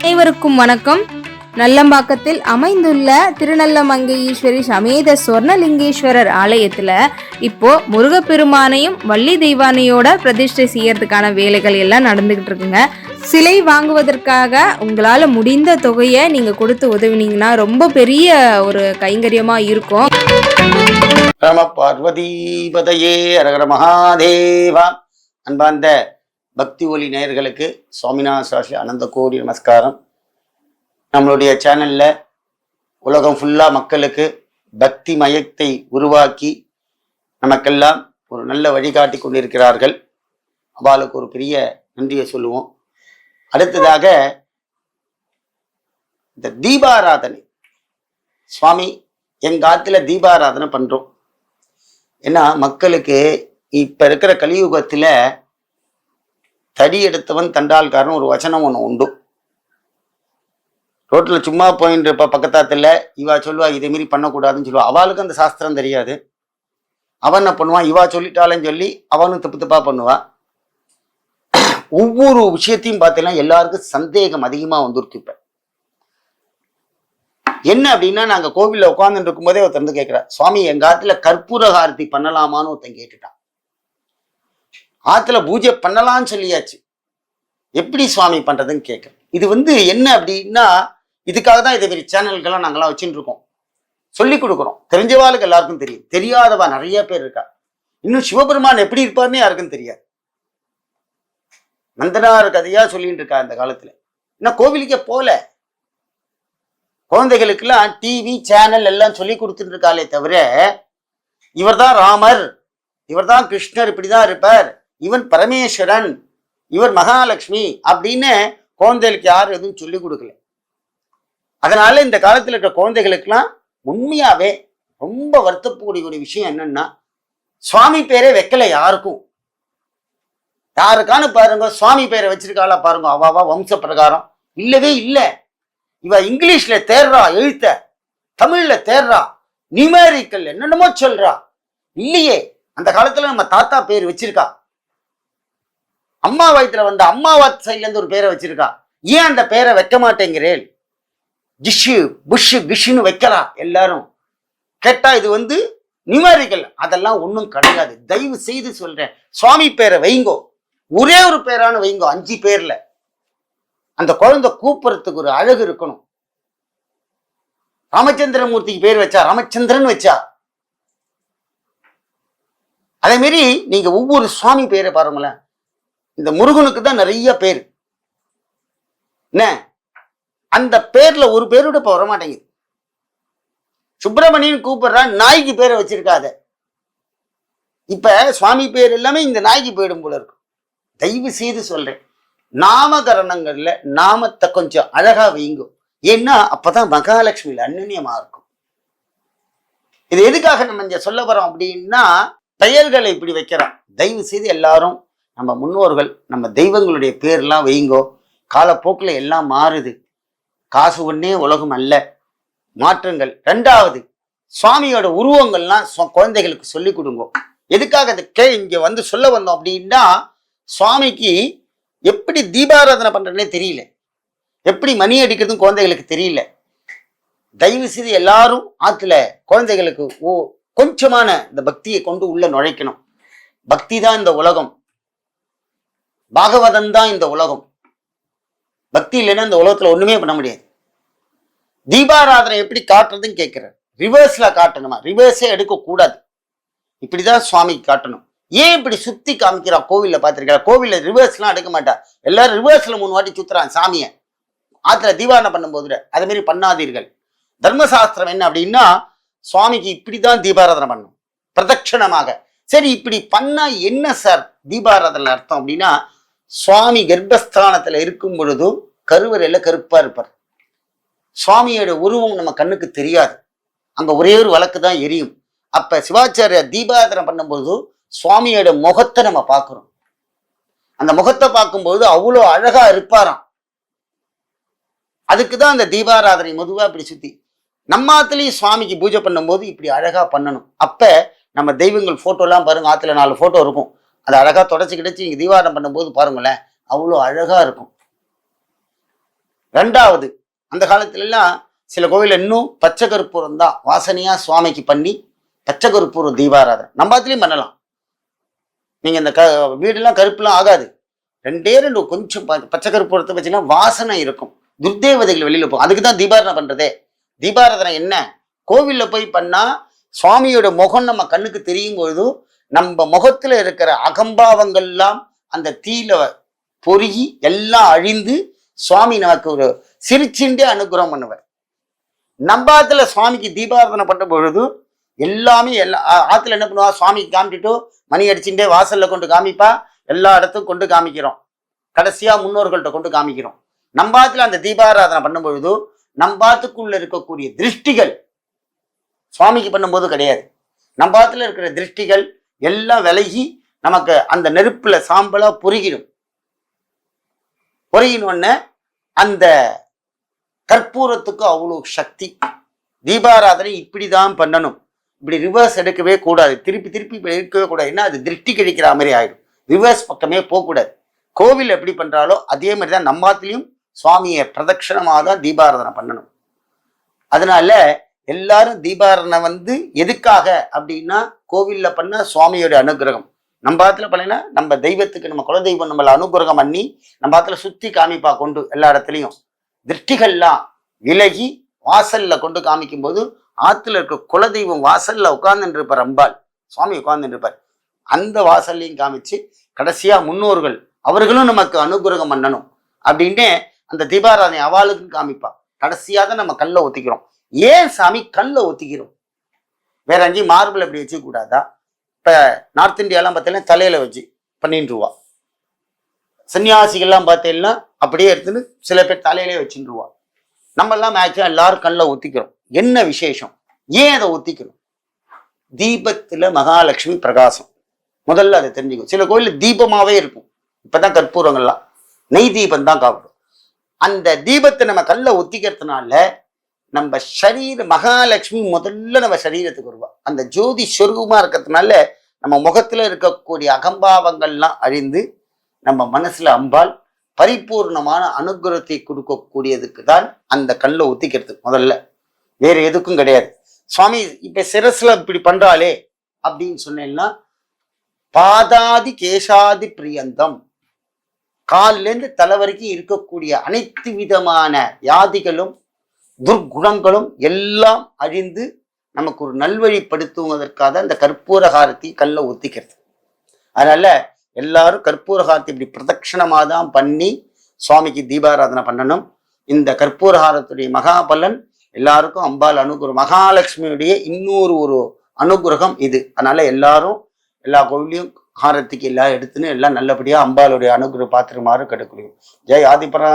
அனைவருக்கும் வணக்கம். நல்லம்பாக்கத்தில் அமைந்துள்ள திருநல்லமங்கை ஈஸ்வரி சமேத சொர்ணலிங்கேஸ்வரர் ஆலயத்துல இப்போ முருகப்பெருமானையும் வள்ளி தெய்வானையோட பிரதிஷ்டை செய்யறதுக்கான வேலைகள் எல்லாம் நடந்துகிட்டு இருக்குங்க. சிலை வாங்குவதற்காக உங்களால முடிந்த தொகையை நீங்க கொடுத்து உதவினீங்கன்னா ரொம்ப பெரிய ஒரு கைங்கரியமா இருக்கும். நம பார்வதீபதையே அரகர மகாதேவா. அன்பார்ந்த பக்தி ஒலி நேயர்களுக்கு சுவாமிநாத சாஸ்திரி அனந்த கோடி நமஸ்காரம். நம்மளுடைய சேனல்ல உலகம் ஃபுல்லா மக்களுக்கு பக்தி மயத்தை உருவாக்கி நமக்கெல்லாம் ஒரு நல்ல வழிகாட்டி கொண்டிருக்கிறார்கள். அவளுக்கு ஒரு பெரிய நன்றியை சொல்லுவோம். அடுத்ததாக இந்த தீபாராதனை. சுவாமி எங்கள் ஆத்துல தீபாராதனை பண்றோம். ஏன்னா மக்களுக்கு இப்ப இருக்கிற கலியுகத்துல தடி எடுத்தவன் தண்டால்காரன் ஒரு வசனம் ஒன்று உண்டு. ரோட்டில் சும்மா போயிட்டு இருப்ப பக்கத்தாத்தில். இவா சொல்லுவா இதே மாரி பண்ணக்கூடாதுன்னு சொல்லுவா. அவளுக்கு அந்த சாஸ்திரம் தெரியாது. அவன் என்ன பண்ணுவான்? இவா சொல்லிட்டாளேன்னு சொல்லி அவனும் தப்பு தப்பா பண்ணுவான் ஒவ்வொரு விஷயத்தையும் பார்த்தீங்கன்னா எல்லாருக்கும் சந்தேகம் அதிகமாக வந்துருக்கு இப்போ. என்ன அப்படின்னா நாங்கள் கோவிலில் உட்காந்துட்டு இருக்கும்போதே ஒருத்தர் வந்து கேட்கிறார் சுவாமி எங்கள் காலத்தில் கற்பூர ஆரத்தி பண்ணலாமான்னு ஒருத்தன் கேட்டுட்டான். ஆற்றுல பூஜை பண்ணலாம்னு சொல்லியாச்சு. எப்படி சுவாமி பண்ணுறதுன்னு கேட்குறேன். இது வந்து என்ன அப்படின்னா இதுக்காக தான் இதே மாதிரி சேனல்கள்லாம் நாங்களாம் வச்சுட்டு இருக்கோம். சொல்லி கொடுக்குறோம். தெரிஞ்சவாளுக்கு எல்லாருக்கும் தெரியும். தெரியாதவா நிறைய பேர் இருக்கா? இன்னும் சிவபெருமான் எப்படி இருப்பார்னு யாருக்கும் தெரியாது. நந்தனார் கதையா சொல்லிட்டு இருக்கா இந்த காலத்துல. இன்னும் கோவிலுக்கே போல. குழந்தைகளுக்கெல்லாம் டிவி சேனல் எல்லாம் சொல்லி கொடுத்துட்டு இருக்காளே தவிர இவர்தான் ராமர் இவர்தான் கிருஷ்ணர் இப்படிதான் இருப்பார். இவன் பரமேஸ்வரன் இவர் மகாலட்சுமி அப்படின்னு குழந்தைகளுக்கு யாரும் எதுவும் சொல்லி கொடுக்கல. அதனால இந்த காலத்தில் இருக்கிற குழந்தைகளுக்கெல்லாம் உண்மையாவே ரொம்ப வருத்தப்படக்கூடிய ஒரு விஷயம் என்னன்னா சுவாமி பேரே வைக்கல யாருக்கும். யாருக்கானு பாருங்க சுவாமி பேரை வச்சிருக்காளா பாருங்க அவாவா வம்ச பிரகாரம். இல்லவே இல்லை. இவ இங்கிலீஷ்ல தேர்றா எழுத்த. தமிழ்ல தேர்றா நியூமேரிக்கல் என்னென்னமோ சொல்றா. இல்லையே அந்த காலத்துல நம்ம தாத்தா பேர் வச்சிருக்கா. அம்மா வயித்துல வந்த அம்மாவா சைட்ல ஒரு பேரை வச்சிருக்கா. ஏன் அந்த பேரை வைக்க மாட்டேங்கிறேன் ஜிஷு புஷ்ஷு கிஷுன்னு வைக்கிறா எல்லாரும். கேட்டா இது வந்து நியூமரிக்கல் அதெல்லாம் ஒன்றும் கிடையாது. தயவு செய்து சொல்றேன். சுவாமி பேரை வைங்கோ. ஒரே ஒரு பேரான வைங்கோ. அஞ்சு பேர்ல. அந்த குழந்தை கூப்பிடுறதுக்கு ஒரு அழகு இருக்கணும். ராமச்சந்திரமூர்த்திக்கு பேர் வச்சா ராமச்சந்திரன் வச்சா. அதே மாரி நீங்க ஒவ்வொரு சுவாமி பேரை பாருங்களேன். இந்த முருகனுக்கு தான் நிறைய பேர். என்ன? அந்த பேர்ல ஒரு பேரோட இப்ப வரமாட்டேங்குது. சுப்பிரமணியன் கூப்பிடுறா நாய்க்கு பேரை வச்சிருக்காத. இப்ப சுவாமி பேர் எல்லாமே இந்த நாய்க்கு போயிடும் போல இருக்கும் தயவு செய்து சொல்றேன். நாமகரணங்கள்ல நாமத்தை கொஞ்சம் அழகா வைங்கும் ஏன்னா அப்பதான் மகாலட்சுமியில அந்நியமா இருக்கும். இது எதுக்காக நம்ம இங்க சொல்ல வரோம் அப்படின்னா பெயர்களை இப்படி வைக்கிறோம் தயவு செய்து எல்லாரும் நம்ம முன்னோர்கள் நம்ம தெய்வங்களுடைய பேர்லாம் வைங்கோ. காலப்போக்கில் எல்லாம் மாறுது. காசு ஒன்றே உலகம் அல்ல. மாற்றங்கள். ரெண்டாவது சுவாமியோட உருவங்கள்லாம் குழந்தைகளுக்கு சொல்லி கொடுங்க. எதுக்காக இந்த கே இங்கே வந்து சொல்ல வந்தோம் அப்படின்னா சுவாமிக்கு எப்படி தீபாராதனை பண்ணுறதுனே தெரியல. எப்படி மணி அடிக்கிறதும் குழந்தைகளுக்கு தெரியல. தயவு செய்து எல்லாரும் ஆற்றுல குழந்தைகளுக்கு ஓ கொஞ்சமான இந்த பக்தியை கொண்டு உள்ள நுழைக்கணும். பக்தி தான் இந்த உலகம். பாகவதம் தான் இந்த உலகம். பக்தி இல்லைன்னா இந்த உலகத்துல ஒண்ணுமே பண்ண முடியாது. தீபாராதனை எப்படி காட்டுறதுன்னு கேட்கிறார். ரிவர்ஸ்ல காட்டணுமா? ரிவர்ஸே எடுக்க கூடாது இப்படிதான் சுவாமிக்கு காட்டணும். ஏன் இப்படி சுத்தி காமிக்கிறா? கோவில்ல பாத்திருக்கா கோவில்ல ரிவர்ஸ்லாம் எடுக்க மாட்டா. எல்லாரும் ரிவர்ஸ்ல மூணு வாட்டி சுத்துறான் சாமியை. ஆத்துல தீபாரணை பண்ணும்போது அதே மாதிரி பண்ணாதீர்கள். தர்மசாஸ்திரம் என்ன அப்படின்னா சுவாமிக்கு இப்படிதான் தீபாராதனை பண்ணணும் பிரதட்சணமாக. சரி இப்படி பண்ணா என்ன சார் தீபாராதனை அர்த்தம் அப்படின்னா சுவாமி கர்ப்பஸ்தானத்துல இருக்கும் பொழுதும் கருவறையில் கருப்பா இருப்பார். சுவாமியோட உருவம் நம்ம கண்ணுக்கு தெரியாது. அங்க ஒரே ஒரு வழக்கு தான் எரியும். அப்ப சிவாச்சாரிய தீபாராதனை பண்ணும்போது சுவாமியோட முகத்தை நம்ம பார்க்கிறோம். அந்த முகத்தை பார்க்கும்போது அவ்வளோ அழகா இருப்பாராம். அதுக்கு தான் அந்த தீபாராதனை மெதுவா இப்படி சுத்தி. நம்ம ஆத்துலயும் சுவாமிக்கு பூஜை பண்ணும்போது இப்படி அழகா பண்ணணும். அப்ப நம்ம தெய்வங்கள் ஃபோட்டோலாம் எல்லாம் பாருங்க ஆத்துல நாலு போட்டோ இருக்கும். அதை அழகாக தொடச்சி கிடச்சி நீங்க தீபாரணம் பண்ணும்போது பாருங்களேன் அவ்வளோ அழகாக இருக்கும். ரெண்டாவது அந்த காலத்துலலாம் சில கோவில் இன்னும் பச்சை கற்பூரம் தான் வாசனையாக சுவாமிக்கு பண்ணி பச்சை கற்பூரம் தீபாராதனை. நம்ம அதுலேயும் பண்ணலாம். நீங்கள் இந்த க வீடெல்லாம் கருப்புலாம் ஆகாது. ரெண்டே ரெண்டு கொஞ்சம் பச்சை கற்பூரத்தை வச்சுன்னா வாசனை இருக்கும். துர்தேவதைகள் வெளியில் போகும் அதுக்கு தான் தீபாரணை பண்ணுறதே தீபாராதனை என்ன? கோவில்ல போய் பண்ணால் சுவாமியோட முகம் நம்ம கண்ணுக்கு தெரியும் பொழுதும் நம்ம முகத்துல இருக்கிற அகம்பாவங்கள்லாம் அந்த தீயில பொருகி எல்லாம் அழிந்து சுவாமி நமக்கு ஒரு சிரிச்சுண்டே அனுகிரகம் பண்ணுவார். நம்ம ஆத்துல சுவாமிக்கு தீபாராதனை பண்ண பொழுது எல்லாமே எல்லா ஆத்துல என்ன பண்ணுவா? சுவாமிக்கு காமிச்சிட்டு மணி அடிச்சுட்டே வாசல்ல கொண்டு காமிப்பா. எல்லா இடத்துக்கும் கொண்டு காமிக்கிறோம். கடைசியா முன்னோர்கள்ட்ட கொண்டு காமிக்கிறோம். நம்ம ஆத்துல அந்த தீபாராதனை பண்ணும் பொழுது நம்ம ஆத்துக்குள்ள இருக்கக்கூடிய திருஷ்டிகள் சுவாமிக்கு பண்ணும்போது கிடையாது. நம்ம ஆத்துல இருக்கிற திருஷ்டிகள் எல்லாம் விலகி நமக்கு அந்த நெருப்புல சாம்பலா பொருகிடும். பொறுகினோடனே அந்த கற்பூரத்துக்கு அவ்வளோ சக்தி. தீபாராதனை இப்படி தான் பண்ணணும். இப்படி ரிவர்ஸ் எடுக்கவே கூடாது. திருப்பி திருப்பி இப்படி எடுக்கவே கூடாது. ஏன்னா அது திருஷ்டி கிடைக்கிற மாதிரி ஆயிடும். ரிவர்ஸ் பக்கமே போகக்கூடாது. கோவில் எப்படி பண்ணுறாலோ அதே மாதிரி தான் நம்மாத்திலையும் சுவாமியை பிரதட்சணமாக தான் தீபாராதனை பண்ணணும். அதனால எல்லாரும் தீபாராதனை வந்து எதுக்காக அப்படின்னா கோவில்ல பண்ண சுவாமியோட அனுகிரகம். நம்ம ஆத்துல பண்ணினா நம்ம தெய்வத்துக்கு நம்ம குலதெய்வம் நம்மளை அனுகிரகம் பண்ணி நம்ம ஆத்துல சுத்தி காமிப்பா கொண்டு எல்லா இடத்துலையும். திருஷ்டிகள்லாம் விலகி வாசல்ல கொண்டு காமிக்கும் போது ஆத்துல இருக்க குலதெய்வம் வாசல்ல உட்கார்ந்துட்டு இருப்பார் அம்பாள். சுவாமி உட்கார்ந்துட்டு இருப்பார் அந்த வாசல்லையும் காமிச்சு கடைசியா முன்னோர்கள் அவர்களும் நமக்கு அனுகிரகம் பண்ணணும். அப்படின்னே அந்த தீபாராதனை அவளுக்கும் காமிப்பா. கடைசியாக தான் நம்ம கல்லை ஒத்திக்கிறோம். ஏன் சாமி கல்லை ஒத்திக்கிறோம்? வேற எங்கேயும் மார்பிள் அப்படி வச்சுக்க கூடாதா? இப்ப நார்த் இந்தியாலாம் பார்த்தீங்கன்னா தலையில வச்சு பண்ணிட்டு ரூபா சன்னியாசிகள்லாம் பார்த்தீங்கன்னா அப்படியே எடுத்துன்னு சில பேர் தலையிலே வச்சுருவா நம்ம எல்லாம் மேக்ஸிமம் எல்லாரும் கண்ணில் ஒத்திக்கிறோம். என்ன விசேஷம்? ஏன் அதை ஒத்திக்கிறோம்? தீபத்துல மகாலட்சுமி பிரகாசம். முதல்ல அதை தெரிஞ்சுக்கும் சில கோயில் தீபமாவே இருக்கும். இப்பதான் கற்பூரங்கள்லாம். நெய் தீபம் தான் காப்பிடும். அந்த தீபத்தை நம்ம கல்ல ஒத்திக்கிறதுனால நம்ம சரீர மகாலட்சுமி முதல்ல நம்ம சரீரத்துக்கு வருவா. அந்த ஜோதி சொருகமா இருக்கிறதுனால நம்ம முகத்துல இருக்கக்கூடிய அகம்பாவங்கள்லாம் அழிந்து நம்ம மனசுல அம்பாள் பரிபூர்ணமான அனுகிரகத்தை கொடுக்கக்கூடியதுக்கு தான் அந்த கல்லை ஒத்திக்கிறது முதல்ல. வேற எதுக்கும் கிடையாது. சுவாமி இப்ப சிரஸ்ல இப்படி பண்றாளே அப்படின்னு சொன்னேன்னா பாதாதி கேசாதி பிரியந்தம். கால்ல இருந்து தலை வரைக்கும் இருக்கக்கூடிய அனைத்து விதமான வியாதிகளும் துர்குணங்களும் எல்லாம் அழிந்து நமக்கு ஒரு நல்வழிப்படுத்துவதற்காக அந்த கற்பூரகாரத்தை கல்லை ஒத்திக்கிறது அதனால எல்லாரும் கற்பூரகாரத்தை இப்படி பிரதட்சணமாக தான் பண்ணி சுவாமிக்கு தீபாராதனை பண்ணணும். இந்த கற்பூரகாரத்துடைய மகாபலன் எல்லாருக்கும் அம்பாள் அனுகிரகம் மகாலட்சுமியுடைய இன்னொரு ஒரு அனுகிரகம் இது. அதனால எல்லாரும் எல்லா கோவிலையும் ஹாரத்துக்கு எல்லாம் எடுத்துன்னு எல்லாம் நல்லபடியாக அம்பாளுடைய அனுகிரக பாத்திரமாறு கெடுக்கணும் ஜெய் ஆதிபரா